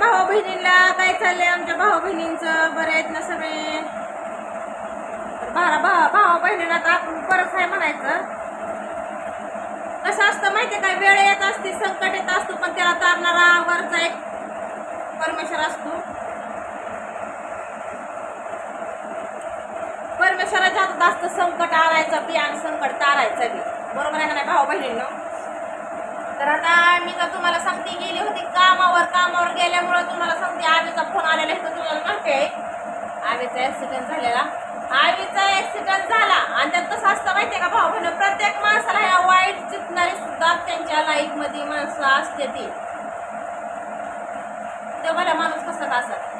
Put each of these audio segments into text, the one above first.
भाऊ बहिणींना काय चाललंय आमच्या भाऊ बहिणींचं बरं आहेत ना सगळे? तर भावा बहिणीला तर आपण बरंच आहे म्हणायचं. कसं असतं माहितीये काय वेळ येत असते संकट येत असतो पण त्याला तारणारा वरचा एक परमेश्वर असतो. परमेश्वराच्या हातात असतं संकट आणायचं बी आणि संकट तारायचं बी. बरोबर आहे ना भाऊ बहिणींना तर आता मी तर तुम्हाला सांगते गेली होती कामावर कामावर गेल्यामुळं तुम्हाला सांगते आवीचा फोन आलेला आहे तर तुम्हाला माहिती आहे. आवीचा ऍक्सिडेंट झालेला. आवीचा ऍक्सिडेंट झाला. आणि त्यात कसं असतं माहिती आहे का भाऊ बहिणी प्रत्येक माणसाला ह्या वाईट चिंतणारी सुद्धा त्यांच्या लाईफमध्ये माणसं असते ती. तेव्हा माणूस कसं का असत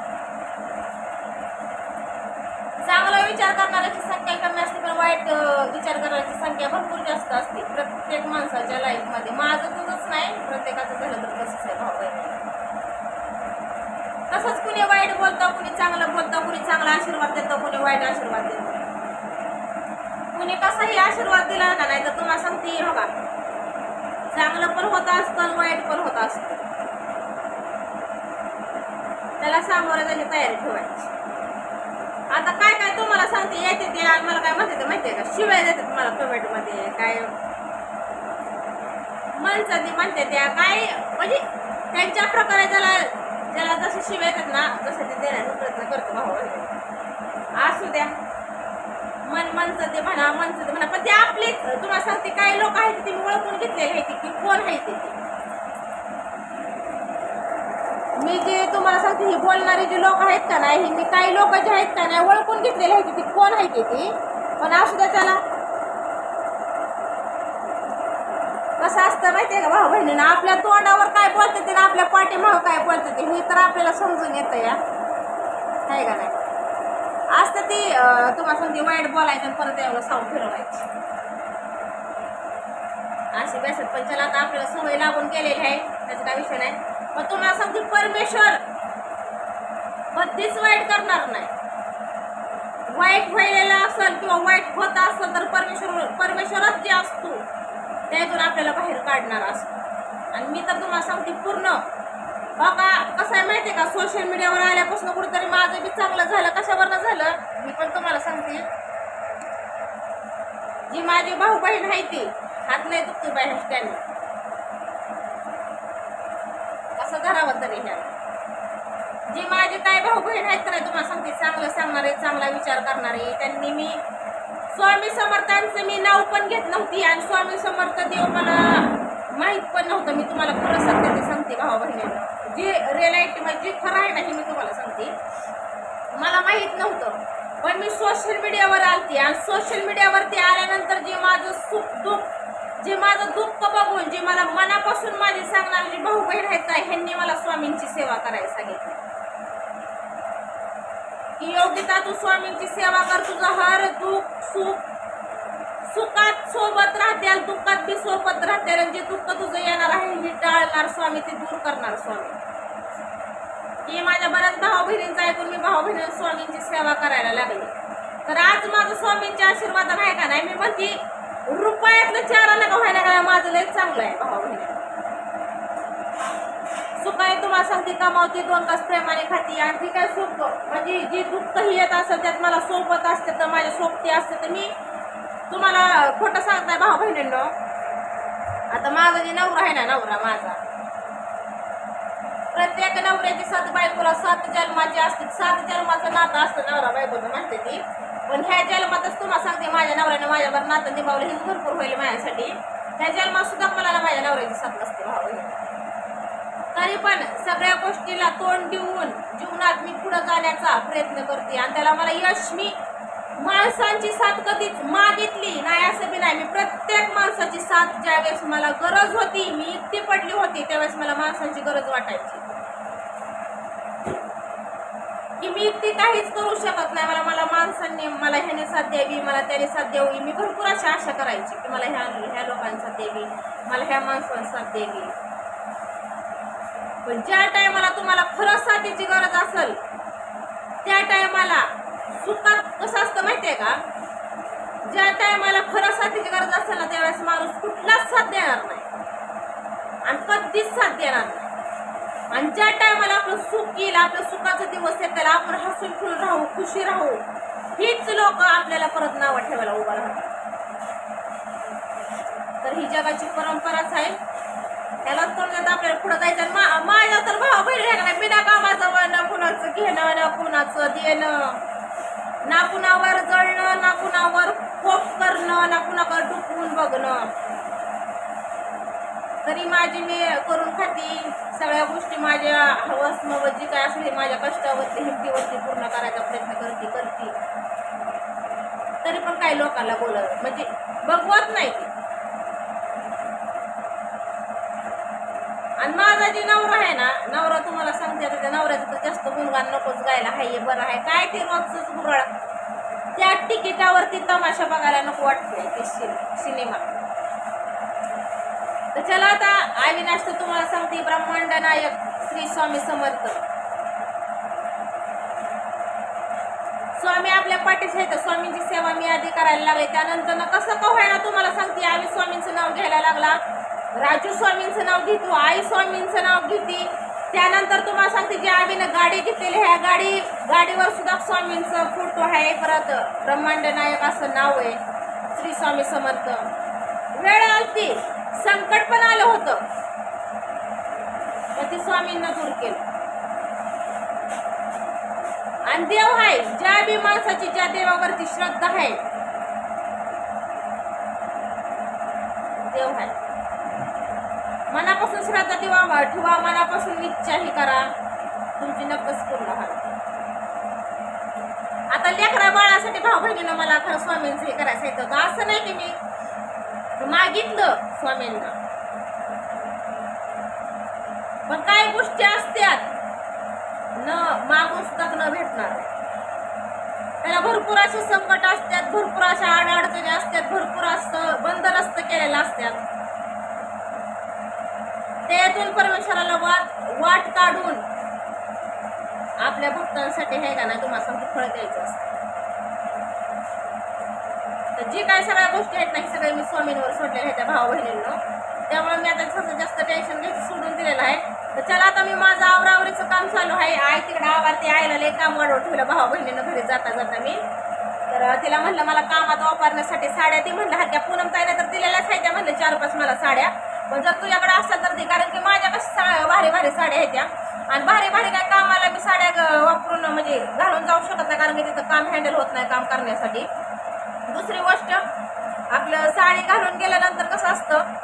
चांगला विचार करणारा संख्या कमी असते पण वाईट विचार करण्याची संख्या भरपूर जास्त असते प्रत्येक माणसाच्या लाईफमध्ये माझं तुझंच नाही प्रत्येकाचं झालं तर तसंच आहे भाऊ बहिणी तसंच कुणी वाईट बोलतं कुणी चांगलं बोलतं कुणी चांगला आशीर्वाद देतं कुणी वाईट आशीर्वाद देतं. कुणी कसाही आशीर्वाद दिला का नाही तर तुम्हाला सांगते हो का चांगलं पण होत असतं आणि वाईट पण होत असतं. त्याला सामोरं त्याची तयारी ठेवायची. आता काय काय तुम्हाला सांगते येते ते आणि मला काय म्हणते ते माहितीये का? शिवाय देते तुम्हाला पेमेंट काय माणसं ती म्हणते त्या काय म्हणजे त्यांच्या प्रकारे ज्याला ज्याला जसं शिवाय येतात ना तसं ते देण्याचा प्रयत्न करतो भाऊ असू द्या. मन मनचं ते म्हणा मनचं ते म्हणा पण ते आपलेच तुम्हाला सांगते काही लोक आहेत ते मी ओळखून घेतलेले आहेत की कोण आहे ते? मी जे तुम्हाला सांगते ही बोलणारे जे लोक आहेत का नाही ही मी काही लोक जे आहेत का नाही ओळखून घेतलेले आहेत ती कोण आहे की ती? पण असू द्या त्याला. कसं असतं माहितीये का भाऊ बहिणीनं आपल्या तोंडावर काय बोलते ते आपल्या पाठीमागं काय बोलते ते हे तर आपल्याला समजून येतं या. आहे का नाही? असतं ती तुम्हाला सांगते वाईट बोलायचं आणि परत यावं साऊंड फिरवायची अशी बेसत पण चला आता आपल्याला सवय लागून गेलेली आहे त्याचा काय विषय नाही. परमेश्वर कधीच वाईट करणार नाही. वाईट व्हायला असेल किंवा वाईट होत असेल तर परमेश्वर परमेश्वरच जे असतो त्यातून आपल्याला बाहेर काढणार असतो. आणि मी तर तुम्हाला सांगते पूर्ण. बघा कसं आहे माहिती आहे का सोशल मीडियावर आल्यापासून कुठेतरी माझं बी चांगलं झालं. कशावरनं झालं? मी पण तुम्हाला सांगते. जी माझी भाऊ बहीण आहे ती हात नाही दुखते बाहेर त्याने असं तरी ह्या जी माझे काय भाऊ बहीण आहेत तर तुम्हाला सांगते चांगलं सांगणारे चांगला विचार करणारे त्यांनी मी स्वामी समर्थांचं मी नाव पण घेत नव्हती आणि स्वामी समर्थ देव मला माहीत पण नव्हतं. मी तुम्हाला खरं सांगते ते सांगते भाऊ बहिणीला जे रिअलाइटी म्हणजे जे खरं आहे ना हे मी तुम्हाला सांगते. मला माहीत नव्हतं. पण मी सोशल मीडियावर आलते आणि सोशल मीडियावरती आल्यानंतर जे माझं सुख दुःख जे माझं दुःख बघून जे मला मनापासून माझे सांगणारे जे भाऊ बहीण आहेत ना ह्यांनी मला स्वामींची सेवा करायला सांगितली. की योगिता तू स्वामींची सेवा कर तुझं हर दुःख सुख सुखात सोबत राहते दुःखात बी सोबत राहते. आणि जे दुःख तुझं येणार आहे हे टाळणार स्वामी ते दूर करणार स्वामी. हे माझ्या बऱ्याच भाऊ बहिणींचं ऐकून मी भाऊ बहिणी स्वामींची सेवा करायला लागली. तर आज माझं स्वामींच्या आशीर्वाद आहे का नाही मी म्हणते रुपयातलं चार आला का व्हायला का माझं लय चांगलं आहे भाऊ. बहिणी तुम्हाला सांगते कमावते दोन तास प्रेमाने खाती. आणि ती काय सुख म्हणजे जी दुःख ही येत असेल त्यात मला सोबत असते तर माझ्या सोबती असते तर मी तुम्हाला खोटं सांगताय भाऊ बहिणींनो. आता माझा जे नवरा आहे ना नवरा माझा. प्रत्येक नवऱ्याची सात बायकोला सात जन्माची असते सात जन्माचं नातं असतं नवरा बायकोचं म्हणते ती? पण ह्या जन्मातच तुम्हाला सांगते माझ्या नवऱ्याने माझ्यावर नातं निभावलं हेच भरपूर होईल माझ्यासाठी. ह्या जन्मात सुद्धा मला माझ्या नवऱ्याची साथ नसते भाऊ. तरी पण सगळ्या गोष्टीला तोंड देऊन जीवनात मी पुढं जाण्याचा प्रयत्न करते. आणि त्याला मला यश मी माणसांची साथ कधीच मागितली नाही असं बी नाही. मी प्रत्येक माणसाची साथ ज्यावेळेस मला गरज होती मी एकटी पडली होती त्यावेळेस मला माणसांची गरज वाटायची की मी एकटी काहीच करू शकत नाही. मला मला माणसांनी मला ह्याने साथ द्यावी मला त्याने साथ द्यावी मी भरपूर अशा आशा करायची की मला ह्या ह्या लोकांनी साथ द्यावी मला ह्या माणसांनी साथ द्यावी पण ज्या टायमाला तुम्हाला खरंच साथीची गरज असेल त्या टायमाला सुखात कसं असतं माहिती आहे का? ज्या टायमाला खरं साथीची गरज असेल ना त्यावेळेस माणूस कुठलाच साथ देणार नाही आणि कधीच साथ देणार नाही आणि ज्या टायमाला आपलं सुख येईल आपलं सुखाचा दिवस येईल त्याला आपण हसून खेळून राहू खुशी राहू. हीच लोक आपल्याला परत नावं ठेवायला उभा राहतात. तर ही जगाची परंपराच आहे. त्याला तोंडात आपल्याला पुढे जायचं आणि मा- माझ्या तर भाव बहिणी बिना कामाचं वळण कुणाचं घेणं ना कुणाचं देणं. ना कुणावर जळणं ना कुणावर खोप करणं ना कुणावर डुकवून बघणं. तरी माझी मी करून खाती. सगळ्या गोष्टी माझ्या हवस मवत जी काय असेल माझ्या कष्टावरती हिमतीवरती पूर्ण करायचा प्रयत्न करते करते. तरी पण काही लोकांना बोलत म्हणजे बघवत नाही ते. आणि माझा जे नवरा आहे ना नवरा तुम्हाला सांगते आता त्या नवऱ्याचं तर जास्त गुणगान नकोच गायला हाय बरं आहे काय ते रोजच गुरळ. त्या तिकिटावरती तमाशा बघायला नको वाटते ते सिनेमा. तर चला आता अविनाश तर तुम्हाला सांगते ब्रह्मांड नायक श्री स्वामी समर्थ. स्वामी आपल्या पाठीशी आहेत स्वामींची सेवा मी आधी करायला लागले. त्यानंतर ना कसं का होईना तुम्हाला सांगते आम्ही स्वामींचं नाव घ्यायला लागला. राजू स्वामींचं नाव घेतो आई स्वामींचं नाव घेते. त्यानंतर तुम्हाला सांगते जी आम्हीनं गाडी घेतलेली ह्या गाडी गाडीवर सुद्धा स्वामींचं फोटो आहे. परत ब्रह्मांड नायक असं नाव आहे श्री स्वामी समर्थ. वेळ आलती. संकट पण आलं होतं. मग ते स्वामींना दूर केलं. आणि देव आहे ज्या बी माणसाची ज्या देवावरती श्रद्धा आहे देव आहे. मनापासून श्रद्धा ठेवा ठेवा मनापासून इच्छाही करा. तुमची नक्कच पूर्ण हा आता लेकरा बाळासाठी भाऊ बहिणीनं मला खरं स्वामींचं हे करायचं आहे. असं नाही की मी मागितलं स्वामींना. पण काही गोष्टी असत्यात. न मागून सुद्धा न भेटणार. त्याला भरपूर असे संकट असतात भरपूर अशा अडचणी असतात भरपूर असं बंदरस्त केलेलं असतात त्यातून परमेश्वराला वाट वाट काढून आपल्या भक्तांसाठी हे का तुम्हाला फळ द्यायचं असतं. तर जी काय सगळ्या गोष्टी आहेत ना ही सगळे मी स्वामींवर सोडलेल्या आहेत त्या भाऊ बहिणींना. त्यामुळे मी आता सध्या जास्त टेन्शन घ्यायचं सोडून दिलेलं आहे. तर चला आता मी माझं आवरावरीचं काम चालू आहे. आई तिकडे आवारती आईला लय काम वाढवून ठेवलं भाऊ बहिणीनं घरी जाता जाता मी. तर तिला म्हणलं मला कामात वापरण्यासाठी साड्या ती म्हणलं हा त्या पूनम ताईने तर दिलेल्याच आहे त्या म्हणलं चार पाच मला साड्या. पण जर तुझ्याकडे असेल तर ती कारण की माझ्या कसं भारी भारी साड्या आहेत त्या. आणि भारी भारी काय कामाला मी साड्या वापरून म्हणजे घालून जाऊ शकत नाही कारण की तिथं काम हँडल होत नाही काम करण्यासाठी. दुसरी गोष्ट आपलं साडी घालून गेल्यानंतर कसं असतं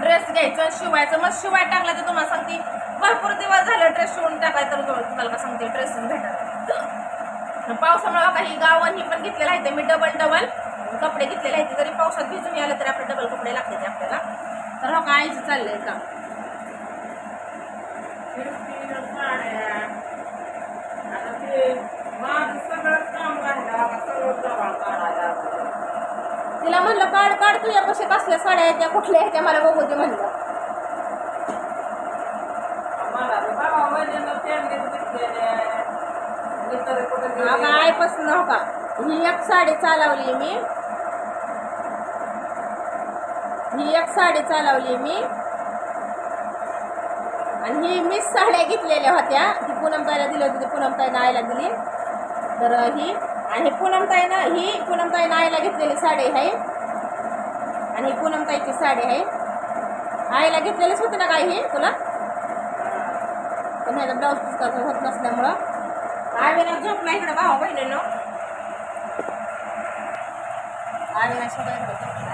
ड्रेस घ्यायचं शिवायचं मग शिवाय टाकला तर तुम्हाला सांगते भरपूर दिवस झालं ड्रेस शिवून टाकाय तर तुम्हाला का सांगते ड्रेस भेटत पावसामुळे काही गावन ही पण घेतलेलं आहे ते मी डबल डबल कपडे घेतलेले आहेत जरी पावसात भिजून आलं तरी आपले डबल कपडे लागते आपल्याला. तर हो काय चाललंय का तिला म्हणलं काढ काढ तुझ्या कशा कसल्या साड्या आहेत त्या कुठल्या आहेत त्या मला बघू दे म्हणलं. आईपासून हो का ही एक साडी चालवली मी. ही एक साडी चालवली मी. आणि ही मीच साड्या घेतलेल्या होत्या. ती पूनमताईला दिली होती ती पूनमताईनं आईला दिली. तर ही आणि पूनमताईनं ही पूनमताईनं आईला घेतलेली साडी आहे. आणि ही पूनमताईची साडी आहे. आईला घेतलेलीच होतं ना काय हे तुला? पण ह्याचा ब्लाऊज पुस्तकाचं होत नसल्यामुळं. आईला झोपला इकडं भाऊ बहिणीनं? आईला सगळं इकडं झोपला.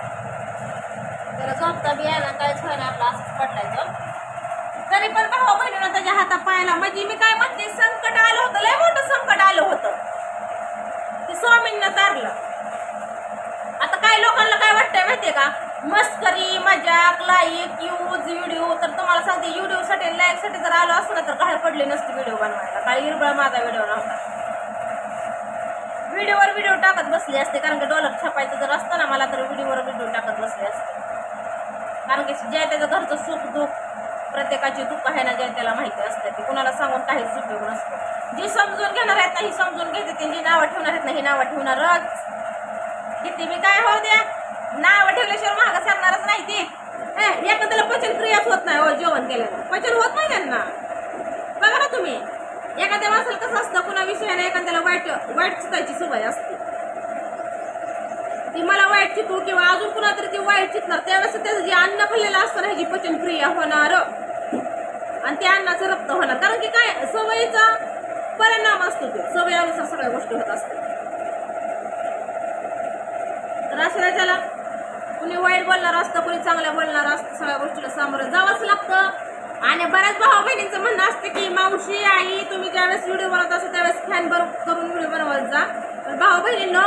त्याला झोपता बी यायला काहीच व्हायला आपला असंच पडलायचं तरी पण भाऊ बहिणीनं त्याच्या हातात पाहायला म्हणजे मी काय म्हणते संकट आलं होतं लय मोठं संकट आलं होतं. ते स्वामींना तारलं. आता काय लोकांना काय वाटतंय माहितीये का? मस्करी मजाक लाईक यूज व्हिडिओ तर तुम्हाला सांगते व्हिडिओ साठी लाईकसाठी जर आलो असतो ना तर काय पडले नसते व्हिडिओ बनवायला. काही इरबळ माझा व्हिडिओ नव्हता. व्हिडिओवर व्हिडिओ टाकत बसले असते कारण की डॉलर छापायचं जर असतं ना मला तर व्हिडिओवर व्हिडिओ टाकत बसले असते. कारण की ज्या त्याचं घरचं सुख दुःख प्रत्येकाची दुःख आहे ना ज्या त्याला माहिती असते ते कुणाला सांगून काहीच उपयोग नसतो. जी समजून घेणार आहेत ना ही समजून घेते ती जी नावं ठेवणार आहेत ना ही नावं ठेवणारच. किती मी काय हो द्या? नाव ठेवल्याशिवाय महाग सरणारच नाही ती. एखाद्याला पचन क्रियाच होत नाही हो जेवण केलं पचन होत नाही त्यांना. बघा ना तुम्ही. एखाद्या माणसाला कसं असतं कुणा विषयाने एखाद्याला वाईट वाईट चितायची सवय असते. ती मला वाईट चितू किंवा अजून कुणातरी ती वाईट चितणार त्यावेळेस त्याचं जे अन्न खाल्लेलं असतं ना ह्याची पचन क्रिया होणार. आणि त्या अन्नाचं रक्त होणार. कारण की काय सवयीचा परिणाम असतो तो. सवयानुसार सगळ्या गोष्टी होत असतात. तर असं त्याला कुणी वाईट बोलणार असतं कुणी चांगलं बोलणार असतं सगळ्या गोष्टीला सामोरं जावंच लागतं. आणि बऱ्याच भाऊ बहिणींचं म्हणणं असतं की मावशी आई तुम्ही ज्यावेळेस व्हिडिओ बनवत असता त्यावेळेस फॅन बरोबर करून व्हिडिओ बनवत जा. पण भाऊ बहिणींनो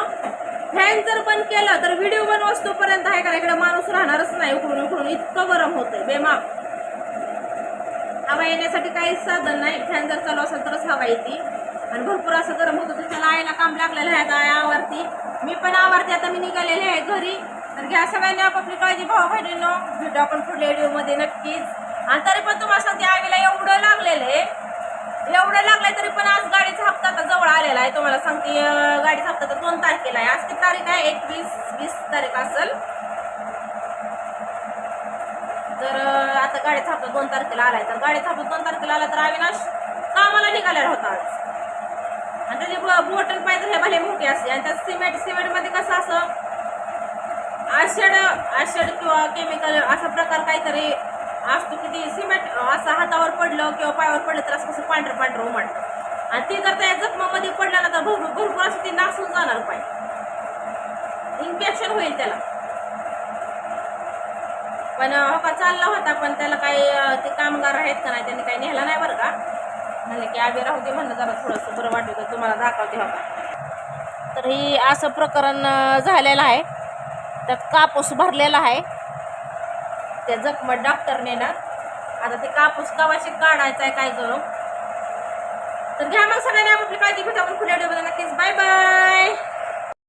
फॅन जर बंद केलं तर व्हिडिओ बनवस तोपर्यंत आहे का इकडे माणूस राहणारच नाही उकडून उकडून इतकं गरम होतं बेमाप हवा येण्यासाठी काहीच साधन नाही. फॅन जर चालू असेल तरच हवा येते. आणि भरपूर असं गरम होतं तर त्याला आईला काम लागलेलं आहे आता आवरती. मी पण आवरते आता मी निघालेले आहे घरी. तर घ्या सगळ्यांनी आपापली काळजी भाऊ बहिणींनो. भेटू आपण पुढल्या व्हिडिओमध्ये नक्कीच. आणि तरी पण तुम्हाला सांगते आवीला एवढं लागलेलं आहे. एवढं लागलंय तरी पण आज गाडीचा हप्ता आता जवळ आलेला आहे. तुम्हाला सांगते गाडीचा हप्ता तर दोन तारखेला आहे. आज ती तारीख आहे? एकवीस वीस तारीख असेल. तर आता गाडीचा हप्ता दोन तारखेला आलाय. तर गाडीचा हप्ता दोन तारखेला आला तर अविनाश कामाला निघालेला होता आज. आणि त्याची बोटन पाहिजे हे भले मोठी असते. आणि त्या सिमेंट सिमेंटमध्ये कसं असं आषाढ आषाढ किंवा केमिकल असा प्रकार काहीतरी असतो की ती सिमेंट असं हातावर पडलं किंवा पायावर पडलं तर असं कसं पांढरं पांढरं उमटतं. आणि ती जर त्या जखमामध्ये पडलं ना तर भरपूर भरपूर असं ती नासून जाणार पाय. इन्फेक्शन होईल त्याला. पण हो का चालला होता पण त्याला काही ते कामगार आहेत का नाही त्यांनी काही नेला नाही बरं का? म्हणलं की आम्ही राहू दे म्हणलं जरा थोडंसं बरं वाटलं तर तुम्हाला दाखवते हो का? तर ही असं प्रकरण झालेलं आहे. त्यात कापूस भरलेला आहे. त्या जखम डॉक्टरने ना आता ते कापूस कवाशी काढायचा आहे काय करू? तर घ्या मग सगळ्यांनी आपली काळजी घेतो आपण खुल्या डोब्याला नक्कीच बाय बाय